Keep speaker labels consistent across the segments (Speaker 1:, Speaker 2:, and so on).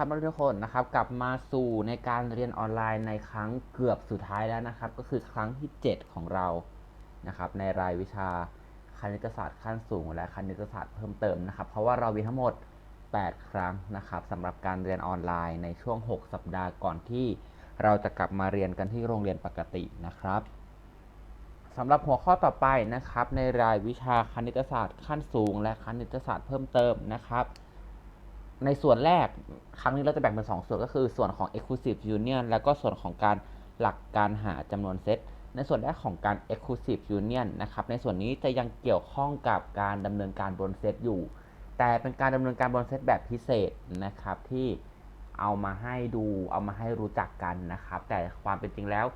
Speaker 1: วัสดีนะครับทุกคนนะครับกลับมาสู่ในการเรียนออนไลน์ในครั้งเกือบสุดท้ายแล้วนะครับ ก็คือครั้งที่ 7 ของเรานะครับในรายวิชาคณิตศาสตร์ขั้นสูงและคณิตศาสตร์เพิ่มเติมนะครับ เพราะว่าเรามีทั้งหมด 8 ครั้งนะครับสำหรับการเรียนออนไลน์ในช่วง 6 สัปดาห์ก่อนที่เราจะกลับมาเรียนกันที่โรงเรียนปกตินะครับสำหรับหัวข้อต่อไปนะครับ ในรายวิชาคณิตศาสตร์ขั้นสูง และคณิตศาสตร์เพิ่มเติมนะครับ ในส่วนแรกครั้งนี้เราจะแบ่งเป็น 2 ส่วนก็คือส่วนของ exclusive union แล้วก็ส่วนของการหลักการหาจำนวนเซตในส่วนแรกของการ exclusive union นะครับ ในส่วนนี้จะยังเกี่ยวข้องกับการดำเนินการบนเซตอยู่ แต่เป็นการดำเนินการบนเซตแบบพิเศษนะครับที่เอามาให้ดูเอามาให้รู้จักกันนะครับ แต่ความเป็นจริงแล้ว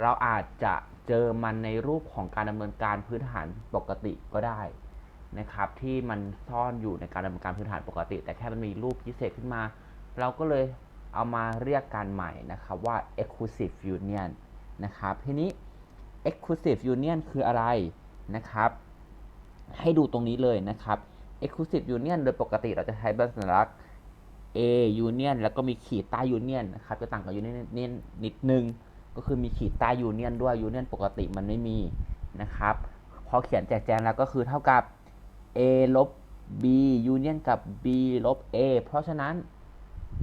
Speaker 1: เราอาจจะเจอมันในรูปของการดำเนินการพื้นฐานปกติก็ได้ นะครับที่มันซ่อนอยู่ในการดำเนินการพื้นฐานปกติ แต่แค่มันมีรูปพิเศษขึ้นมา เราก็เลยเอามาเรียกการใหม่นะครับว่า exclusive union นะครับทีนี้ exclusive union คืออะไรนะครับ ให้ดูตรงนี้เลยนะครับ exclusive union โดยปกติเราจะใช้สัญลักษณ์ A union แล้วก็มีขีดใต้ union นะครับจะต่างกับ union นิดนึง ก็คือมีขีดใต้ union ด้วย union ปกติมันไม่มีนะครับพอเขียนแจกแจงแล้วก็คือเท่ากับ A ลบ B union กับ B ลบ A เพราะฉะนั้น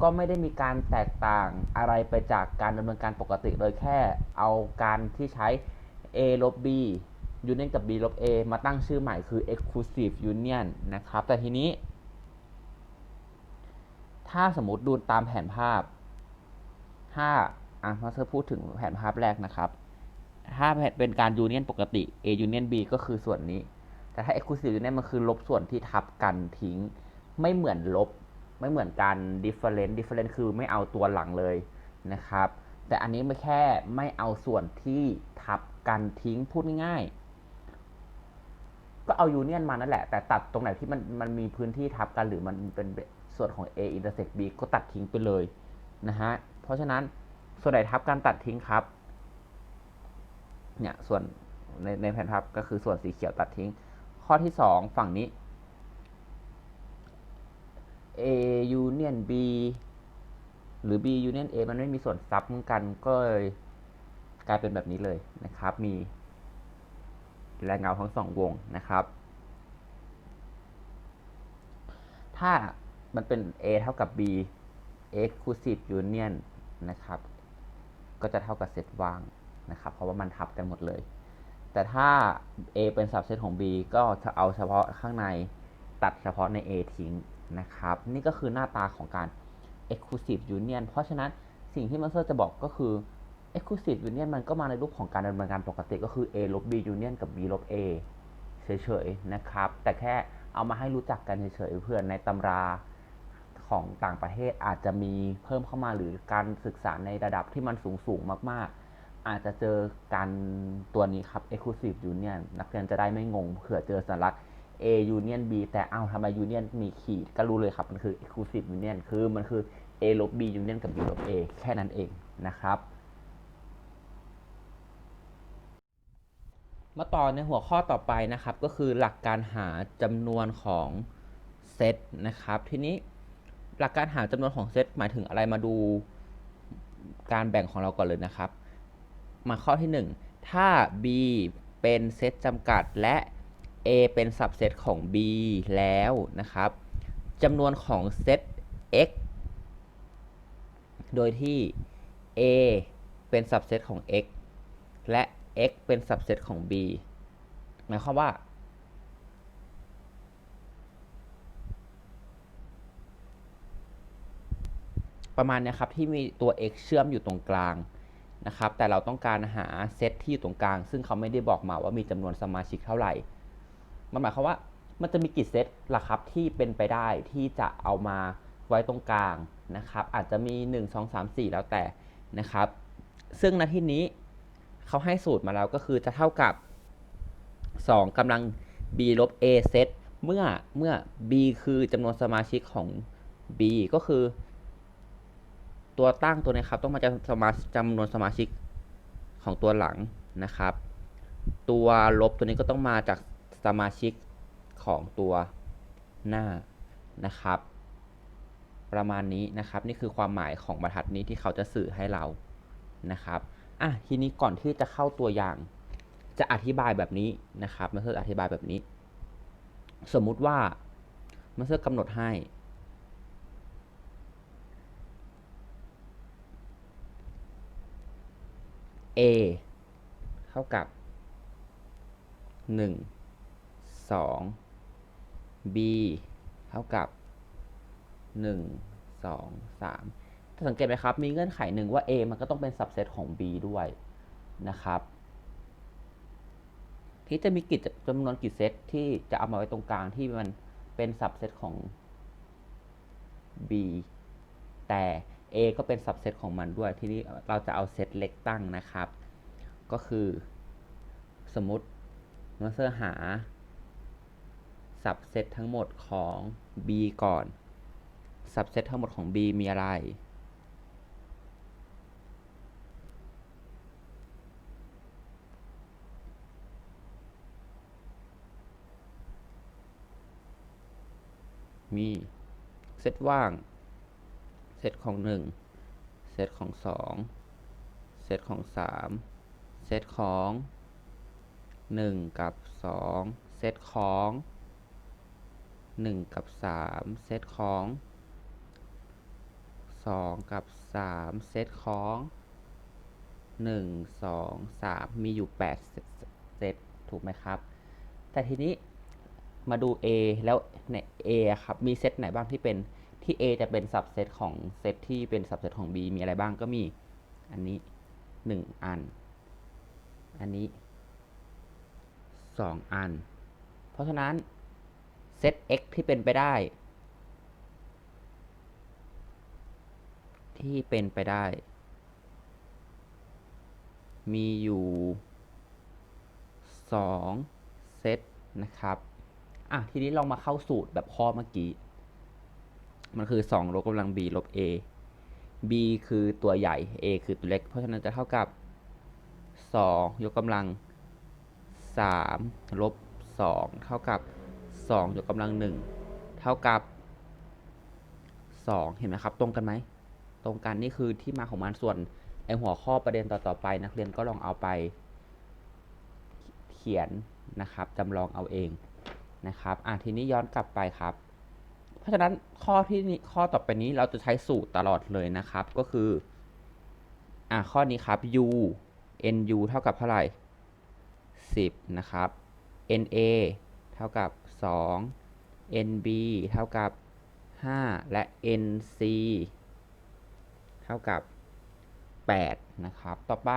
Speaker 1: ก็ไม่ได้มีการแตกต่างอะไรไปจากการดำเนินการปกติเลยแค่เอาการที่ใช้ A ลบ B union กับ B ลบ A มาตั้งชื่อใหม่คือ exclusive union นะครับ แต่ทีนี้ ถ้าสมมติดูตามแผนภาพ ถ้าอะมาเธอพูดถึงแผนภาพแรกนะครับ ถ้าเป็นการ union ปกติ A union B ก็คือส่วนนี้ แต่ถ้า exclusive union มันคือลบส่วนที่ทับกันทิ้ง ไม่เหมือนลบ ไม่เหมือนการ difference difference คือไม่เอาตัวหลังเลยนะครับ แต่อันนี้ไม่แค่ไม่เอาส่วนที่ทับกันทิ้งพูดง่ายก็เอายูเนียนมานั่นแหละ แต่ตัดตรงไหนที่มันมันมีพื้นที่ทับกันหรือมันเป็นส่วนของ A intersect B ก็ตัดทิ้งไปเลยนะฮะ เพราะฉะนั้นส่วนไหนทับกันตัดทิ้งครับ เนี่ยส่วนในในแผนภาพก็คือส่วนสีเขียวตัดทิ้ง ข้อที่ 2 ฝั่งนี้ A union B หรือ B union A มันไม่มีส่วนซับกันก็เลยกลายเป็นแบบนี้เลยนะครับ มีแรงเงาทั้งสองวงนะครับ ถ้ามันเป็น A เท่ากับ B exclusive union นะครับ ก็จะเท่ากับเซตว่างนะครับ เพราะว่ามันทับกันหมดเลย แต่ถ้า A เป็น subset ของ B ก็จะเอาเฉพาะข้างในตัดเฉพาะใน A ทิ้งนะครับ นี่ก็คือหน้าตาของการ exclusive union เพราะฉะนั้นสิ่งที่มาสเตอร์จะบอกก็คือ exclusive union มันก็มาในรูปของการดำเนินการปกติก็คือ A ลบ B union กับ B ลบ A เฉยๆนะครับ แต่แค่เอามาให้รู้จักกันเฉยๆเพื่อนในตำราของต่างประเทศอาจจะมีเพิ่มเข้ามาหรือการศึกษาในระดับที่มันสูงๆมากๆ อาจจะเจอการตัวนี้ครับ exclusive union นักเรียนจะได้ไม่งงเผื่อเจอสัญลักษณ์ A union B แต่เอ้าทำไม union มีขีดก็รู้เลยครับ มันคือ exclusive union คือมันคือ A ลบ B union กับ B ลบ A แค่นั้นเองนะครับมาต่อในหัวข้อต่อไปนะครับ ก็คือหลักการหาจำนวนของเซตนะครับ ทีนี้หลักการหาจำนวนของเซตหมายถึงอะไรมาดูการแบ่งของเราก่อนเลยนะครับ มาข้อที่ 1 ถ้า B เป็นเซตจำกัดและ A เป็นสับเซตของ B แล้วนะครับจำนวนของเซต x โดยที่ A เป็นสับเซตของ x และ x เป็นสับเซตของ b หมายความว่า ประมาณนี้ครับที่มีตัว x เชื่อมอยู่ตรงกลาง นะครับ แต่เราต้องการหาเซตที่อยู่ตรงกลาง ซึ่งเขาไม่ได้บอกมาว่ามีจำนวนสมาชิกเท่าไหร่ มันหมายความว่ามันจะมีกี่เซตล่ะครับที่เป็นไปได้ที่จะเอามาไว้ตรงกลางนะครับ อาจจะมี 1 2 3 4 แล้วแต่นะครับ ซึ่งในที่นี้เขาให้สูตรมาแล้วก็คือจะเท่ากับ 2กำลัง b ลบ a เซตเมื่อเมื่อ b คือจำนวนสมาชิกของ b ก็คือ ตัวตั้งตัวนี้ครับต้องมาจากสมาจำนวนสมาชิกของตัวหลังนะครับ ตัวลบตัวนี้ก็ต้องมาจากสมาชิกของตัวหน้านะครับ ประมาณนี้นะครับ นี่คือความหมายของบรรทัดนี้ที่เขาจะสื่อให้เรานะครับอะทีนี้ก่อนที่จะเข้าตัวอย่าง จะอธิบายแบบนี้นะครับมาเซอร์อธิบายแบบนี้ สมมุติว่ามาเซอร์กำหนดให้ a เท่ากับ 1 2 b เท่ากับ 1 2 3ถ้าสังเกตไหมครับ มีเงื่อนไขหนึ่งว่า a มันก็ต้องเป็น subset ของ b ด้วยนะครับ ที่จะมีกิจจำนวนกี่เซตที่จะเอามาไว้ตรงกลางที่มันเป็น subset ของ b แต่ a ก็เป็น subset ของมันด้วย ทีนี้เราจะเอาเซตเล็กตั้งนะครับ ก็คือสมมติมาเซอร์หา subset ทั้งหมดของ b ก่อน subset ทั้งหมดของ b มีอะไร มี เซตว่าง เซตของ 1 เซตของ 2 เซตของ 3 เซตของ 1 กับ 2 เซตของ 1 กับ 3 เซตของ 2 กับ 3 เซตของ 1 2 3 มีอยู่ 8 เซตเซตถูกไหมครับ แต่ทีนี้มาดู A แล้วใน A อครับ มีเซตไหนบ้างที่เป็น ที่ A จะเป็น subset ของเซตที่เป็น subset ของ B มีอะไรบ้างก็มี อันนี้ 1 อัน อันนี้ 2 อัน เพราะฉะนั้นเซต x ที่เป็นไปได้ ที่เป็นไปได้ มีอยู่ 2 เซตนะครับ อะ ทีนี้ลองมาเข้าสูตรแบบข้อเมื่อกี้ มันคือ 2 ลบกำลัง b ลบ a b คือตัวใหญ่ a คือตัวเล็ก เพราะฉะนั้นจะเท่ากับ 2 ยกกำลัง 3 ลบ 2 เท่ากับ 2 ยกกำลัง 1 เท่ากับ 2 เห็นไหมครับ ตรงกันไหม ตรงกันนี่คือที่มาของมันส่วนไอหัวข้อประเด็นต่อๆไป นักเรียนก็ลองเอาไป เขียนนะครับจำลองเอาเองนะครับ อะทีนี้ย้อนกลับไปครับ ราะฉะนั้นข้อที่นี้ข้อต่อไปนี้เราจะใช้สูตรตลอดเลยนะครับ ก็คืออะข้อนี้ครับ u nu เท่ากับเท่าไหร่ 10 นะครับ na เท่ากับ 2 nb เท่ากับ 5 และ nc เท่ากับ 8 นะครับ ต่อไป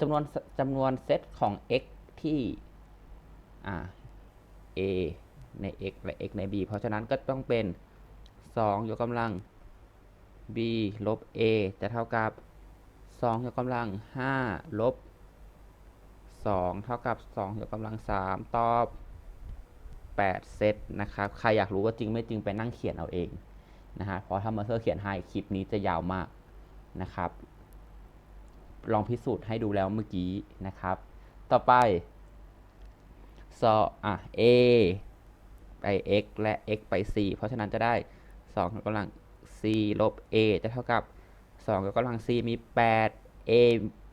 Speaker 1: จำนวนจำนวนเซตของ x ที่ อ่า a ใน x และ x ใน b เพราะฉะนั้นก็ต้องเป็น 2 ยกกำลัง b ลบ a จะเท่ากับ 2 ยกกำลัง 5 ลบ 2 เท่ากับ 2 ยกกำลัง 3 ตอบ 8 เซตนะครับ ใครอยากรู้ว่าจริงไม่จริงไปนั่งเขียนเอาเองนะฮะเพราะถ้ามาเซอร์เขียนให้คลิปนี้จะยาวมากนะครับ ลองพิสูจน์ให้ดูแล้วเมื่อกี้นะครับ ต่อไปสออะ a ไป x และ x ไป c เพราะฉะนั้นจะได้2ยกกำลัง c ลบ a จะเท่ากับ2ยกกำลัง c มี 8 a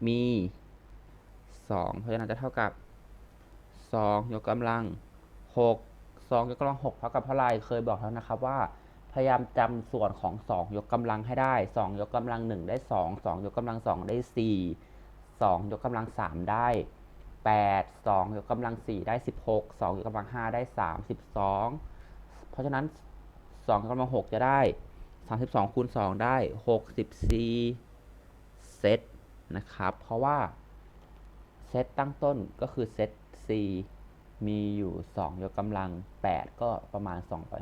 Speaker 1: มี 2 เพราะฉะนั้นจะเท่ากับ2ยกกำลัง 6 2 ยกกำลัง 6 เท่ากับเท่าไรเคยบอกแล้วนะครับว่า พยายามจำส่วนของ 2 ยกกำลังให้ได้ 2 ยกกำลัง 1 ได้ 2 2 ยกกำลัง 2 ได้ 4 2 ยกกำลัง 3 ได้ 8 2 ยกกำลัง 4 ได้ 16 2 ยกกำลัง 5 ได้ 32 เพราะฉะนั้น 2 ยกกำลัง 6 จะได้ 32 คูณ 2 ได้ 64 เซตนะครับ เพราะว่า เซตตั้งต้นก็คือเซต C มีอยู่ 2 ยกกำลัง 8 ก็ประมาณ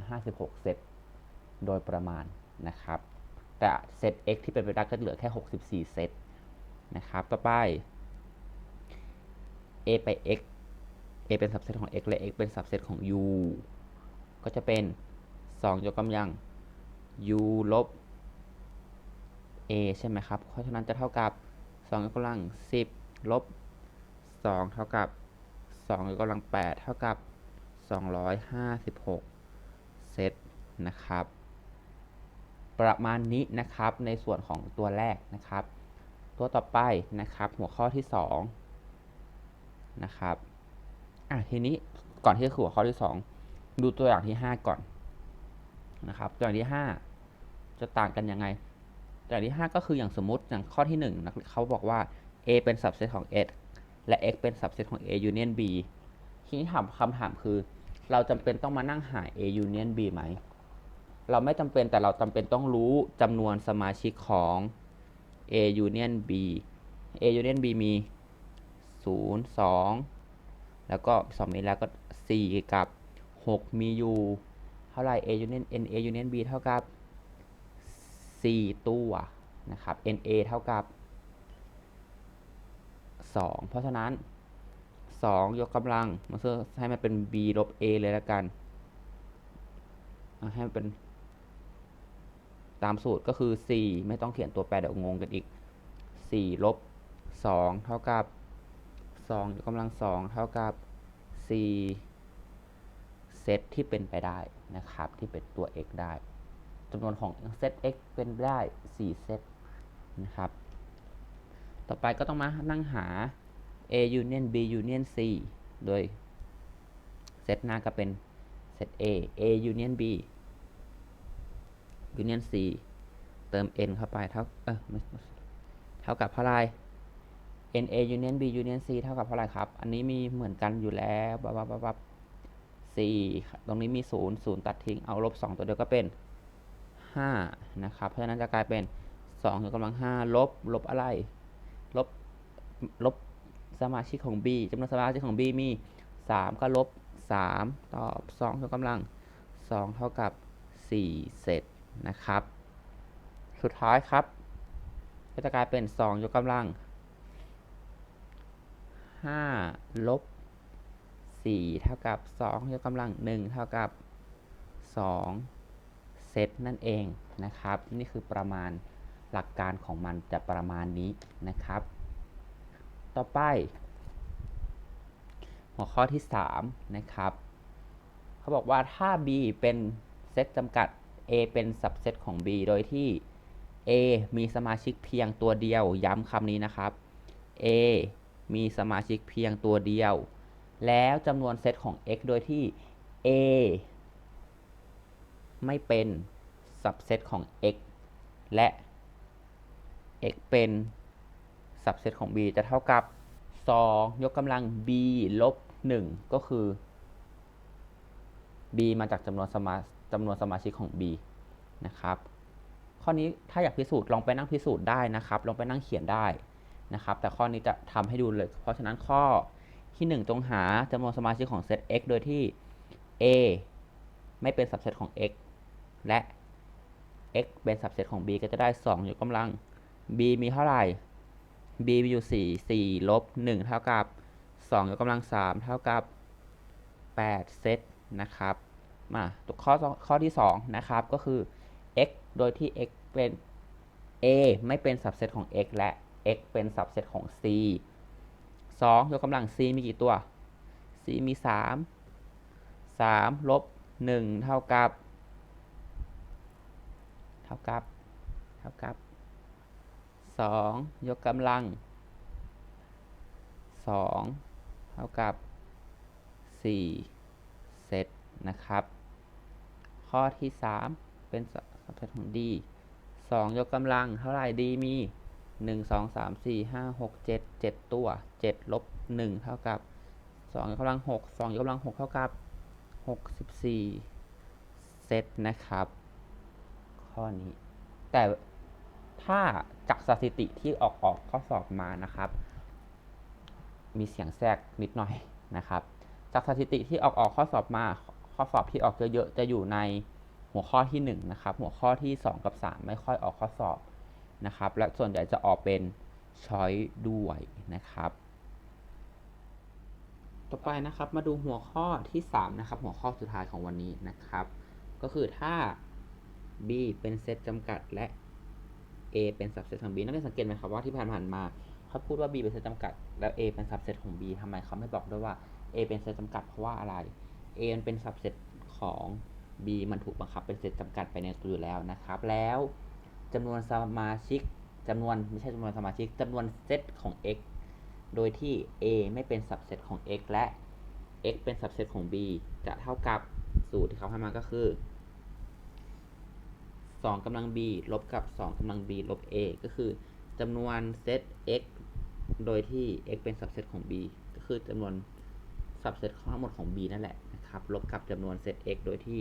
Speaker 1: 256 เซต โดยประมาณนะครับ แต่เซต x ที่เป็นไปได้ก็เหลือแค่ 64 เซตนะครับ ต่อไป a ไป x a เป็น subset ของ x และ x เป็น subset ของ u ก็จะเป็น 2 ยกกำลัง u ลบ a ใช่ไหมครับ เพราะฉะนั้นจะเท่ากับ 2 ยกกำลัง 10 ลบ 2 เท่ากับ 2 ยกกำลัง 8 เท่ากับ 256 เซตนะครับ ประมาณนี้นะครับในส่วนของตัวแรกนะครับ ตัวต่อไปนะครับหัวข้อที่สอง นะครับอะทีนี้ก่อนที่จะคือหัวข้อที่สองดูตัวอย่างที่ห้าก่อนนะครับ ตัวอย่างที่ห้าจะต่างกันยังไง ตัวอย่างที่ห้าก็คืออย่างสมมติอย่างข้อที่หนึ่งนะเขาบอกว่า A เป็น subset ของ X และ X เป็น subset ของ A union B ทีนี้ถามคำถามคือ เราจำเป็นต้องมานั่งหา A union B ไหม เราไม่จำเป็นแต่เราจำเป็นต้องรู้จำนวนสมาชิกของ A union B A union B มี 0 2 แล้วก็2นี้แล้วก็ 4 กับ 6 มีอยู่ เท่าไหร่ A union N A union B เท่ากับ 4 ตัวนะครับ N A เท่ากับ 2 เพราะฉะนั้น 2 ยกกำลังมาเพื่อให้มันเป็น b ลบ a เลยแล้วกันให้มันเป็นตามสูตรก็คือ 4 ไม่ต้องเขียนตัวแปรเดี๋ยวงงกันอีก 4 ลบ 2 เท่ากับ 2ยกกำลัง2เท่ากับ 4 เซตที่เป็นไปได้นะครับ ที่เป็นตัว x ได้จำนวนของเซต x เป็นได้ 4 เซตนะครับ ต่อไปก็ต้องมานั่งหา A union B union C โดยเซตหน้าก็เป็นเซต A A union B union C เติม n เข้าไปเท่า เออไม่เท่ากับเท่าไร n A union B union C เท่ากับเท่าไหรครับ อันนี้มีเหมือนกันอยู่แล้วบับบับบับบับสี่ตรงนี้มีศูนย์ศูนย์ตัดทิ้ง เอาลบสองตัวเดียวก็เป็นห้านะครับ เพราะฉะนั้นจะกลายเป็นสองยกกำลังห้าลบ ลบอะไร ลบ ลบสมาชิกของ b จำนวนสมาชิกของ b มี3ก็ลบ3ตอบ2ยกกำลัง2เท่ากับ4เสร็จนะครับ สุดท้ายครับ ก็จะกลายเป็น2ยกกำลัง 5 ลบ 4 เท่ากับ 2 ยกกำลัง 1 เท่ากับ 2 เซตนั่นเองนะครับ นี่คือประมาณหลักการของมันจะประมาณนี้นะครับ ต่อไป หัวข้อที่ 3 นะครับ เขาบอกว่าถ้า B เป็นเซตจำกัด A เป็น subset ของ B โดยที่ A มีสมาชิกเพียงตัวเดียว ย้ำคำนี้นะครับ A มีสมาชิกเพียงตัวเดียว แล้วจำนวนเซตของ x โดยที่ A ไม่เป็น subset ของ x และ x เป็น subset ของ b จะเท่ากับ 2 ยกกำลัง b ลบ 1 ก็คือ b มาจากจำนวนสมาจำนวนสมาชิกของ b นะครับ ข้อนี้ถ้าอยากพิสูจน์ลองไปนั่งพิสูจน์ได้นะครับ ลองไปนั่งเขียนได้ นะครับ แต่ข้อนี้จะทำให้ดูเลย เพราะฉะนั้นข้อที่ 1 จงหาจำนวนสมาชิกของเซต x โดยที่ a ไม่เป็น subset ของ x และ x เป็น subset ของ b ก็จะได้ 2 ยกกำลัง b มีเท่าไหร่ b มีอยู่ 4 4ลบ1เท่ากับ 2 ยกกำลัง 3 เท่ากับ 8 เซตนะครับ มาตัวข้อข้อที่ 2 นะครับก็คือ x โดยที่ x เป็น a ไม่เป็น subset ของ x และ x เป็น subset ของ c 2 ยกกำลัง c มีกี่ตัว c มี 3 3 ลบ 1 เท่ากับ เท่ากับ เท่ากับ 2 ยกกำลัง 2 เท่ากับ 4 เซตนะครับ ข้อที่ 3 เป็นสับเซตของ D 2 ยกกำลังเท่าไหร่ D มี 1 2 3 4 5 6 7 7ตัว7ลบ1เท่ากับ2ยกกำลัง6 2ยกกำลัง6เท่ากับ64เซตนะครับ ข้อนี้ แต่ถ้าจากสถิติที่ออกออกข้อสอบมานะครับ มีเสียงแทรกนิดหน่อยนะครับ จากสถิติที่ออกออกข้อสอบมาข้อสอบที่ออกเยอะๆจะอยู่ในหัวข้อที่1นะครับหัวข้อที่ 2 กับ 3 ไม่ค่อยออกข้อสอบ นะครับ และส่วนใหญ่จะออกเป็นช้อยด้วยนะครับ ต่อไปนะครับมาดูหัวข้อที่ 3 นะครับ หัวข้อสุดท้ายของวันนี้นะครับ ก็คือถ้า B เป็นเซตจำกัดและ A เป็น subset ของ B นักเรียนสังเกตไหมครับว่าที่ผ่านๆมาเขาพูดว่า B เป็นเซตจำกัด แล้ว A เป็น subset ของ B ทำไมเขาไม่บอกด้วยว่า A เป็นเซตจำกัดเพราะว่าอะไร A มันเป็น subset ของ B มันถูกบังคับเป็นเซตจำกัดไปในตัวอยู่แล้วนะครับ แล้ว จำนวนสมาชิกจำนวนไม่ใช่จำนวนสมาชิกจำนวนเซตของ x โดยที่ A ไม่เป็นสับเซตของ x และ x เป็นสับเซตของ b จะเท่ากับสูตรที่เขาให้มาก็คือ2กำลัง b ลบกับ2กำลัง b ลบ a ก็คือจำนวนเซต x โดยที่ x เป็นสับเซตของ b ก็คือจำนวนสับเซตทั้งหมดของ b นั่นแหละนะครับ ลบกับจำนวนเซต x โดยที่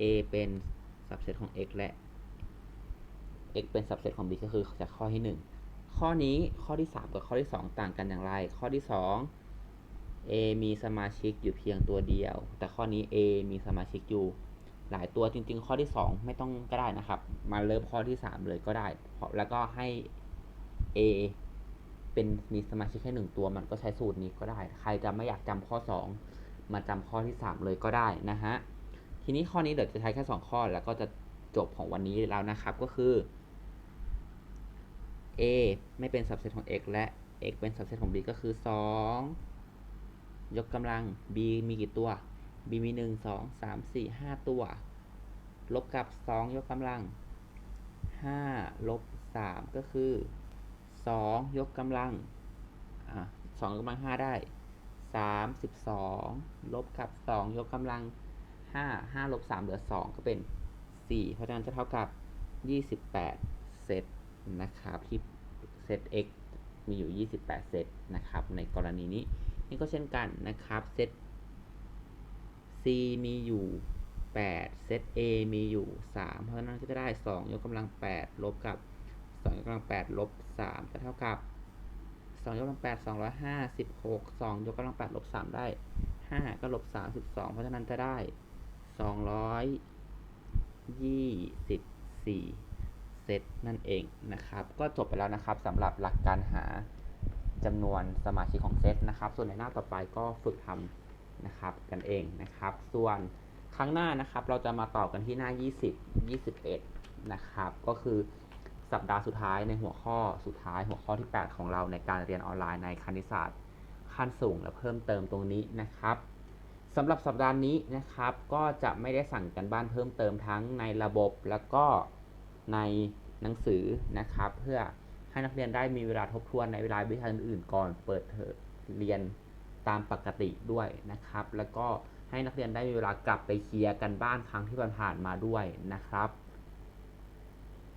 Speaker 1: a เป็นสับเซตของ x และ x เป็นสับเซตของ b ก็คือจากข้อที่ 1 ข้อนี้ข้อที่ 3 กับข้อที่ 2 ต่างกันอย่างไร ข้อที่ 2 A มีสมาชิกอยู่เพียงตัวเดียว แต่ข้อนี้ A มีสมาชิกอยู่หลายตัวจริง ๆ ข้อที่ 2 ไม่ต้องก็ได้นะครับ มาเริ่มข้อที่ 3 เลยก็ได้ แล้วก็ให้ A เป็นมีสมาชิกแค่หนึ่งตัวมันก็ใช้สูตรนี้ก็ได้ ใครจะไม่อยากจำข้อ 2 มาจำข้อที่ 3 เลยก็ได้นะฮะ ทีนี้ข้อนี้เดี๋ยวจะใช้แค่ 2 ข้อแล้วก็จะจบของวันนี้แล้วนะครับก็คือ A ไม่เป็นสับเซตของ x และ x เป็นสับเซตของ b ก็คือ 2 ยกกำลัง b มีกี่ตัว b มี 1 2 3 4 5 ตัว ลบกับ 2 ยกกำลัง 5 ลบ 3 ก็คือ 2 ยกกำลังอะ2ยกกำลัง 5 ได้ 32 ลบกับ 2 ยกกำลัง 5 5 ลบ 3 เหลือ 2 ก็เป็น 4 เพราะฉะนั้นจะเท่ากับ 28 เซต นะครับที่เซต x มีอยู่ 28 เซตนะครับ ในกรณีนี้นี่ก็เช่นกันนะครับเซต c มีอยู่ 8 เซต a มีอยู่ 3 เพราะฉะนั้นก็จะได้ 2 ยกกำลัง 8 ลบกับ 2 ยกกำลัง 8 ลบ3จะเท่ากับ 2 ยกกำลัง 8 256 2 ยกกำลัง 8 ลบ 3 ได้ 5 ก็ลบ 32 เพราะฉะนั้นจะได้ 224 เซตนั่นเองนะครับ ก็จบไปแล้วนะครับสำหรับหลักการหาจำนวนสมาชิกของเซตนะครับ ส่วนในหน้าต่อไปก็ฝึกทำนะครับกันเองนะครับ ส่วนครั้งหน้านะครับเราจะมาต่อกันที่หน้า 20 21 นะครับ ก็คือสัปดาห์สุดท้ายในหัวข้อสุดท้ายหัวข้อที่ 8 ของเราในการเรียนออนไลน์ในคณิตศาสตร์ขั้นสูงและเพิ่มเติมตรงนี้นะครับสำหรับสัปดาห์นี้นะครับ ก็จะไม่ได้สั่งกันบ้านเพิ่มเติมทั้งในระบบแล้วก็ ในหนังสือนะครับ เพื่อให้นักเรียนได้มีเวลาทบทวนในเวลาวิชาอื่นๆ ก่อนเปิดเรียนตามปกติด้วยนะครับ แล้วก็ให้นักเรียนได้มีเวลากลับไปเคลียร์กันบ้านครั้งที่ผ่านๆมาด้วยนะครับ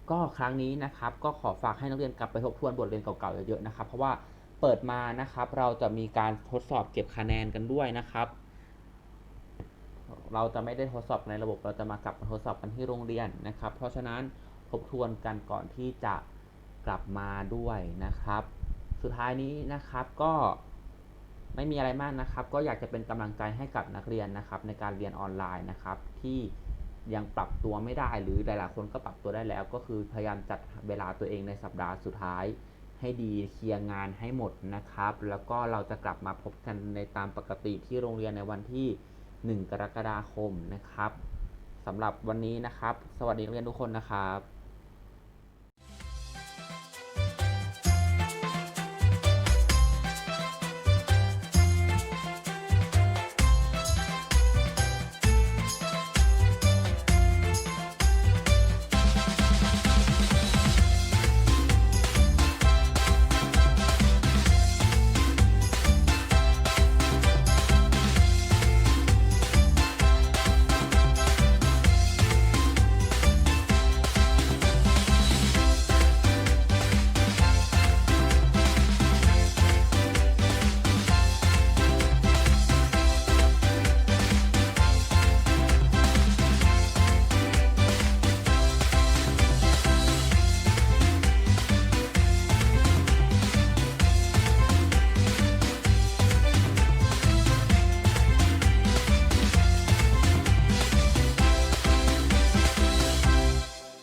Speaker 1: ก็ครั้งนี้นะครับ ก็ขอฝากให้นักเรียนกลับไปทบทวนบทเรียนเก่าๆเยอะๆนะครับ เพราะว่าเปิดมานะครับ เราจะมีการทดสอบเก็บคะแนนกันด้วยนะครับเราจะไม่ได้ทดสอบในระบบ เราจะมากลับมาทดสอบกันที่โรงเรียนนะครับ เพราะฉะนั้น บทวนกันก่อนที่จะกลับมาด้วยนะครับ สุดท้ายนี้นะครับก็ไม่มีอะไรมากนะครับ ก็อยากจะเป็นกำลังใจให้กับนักเรียนนะครับ ในการเรียนออนไลน์นะครับ ที่ยังปรับตัวไม่ได้หรือหลายๆคนก็ปรับตัวได้แล้ว ก็คือพยายามจัดเวลาตัวเองในสัปดาห์สุดท้าย ให้ดีเคลียร์งานให้หมดนะครับ แล้วก็เราจะกลับมาพบกันในตามปกติที่โรงเรียนในวันที่ 1 กรกฎาคมนะครับสำหรับวันนี้นะครับ สวัสดีนักเรียนทุกคนนะครับ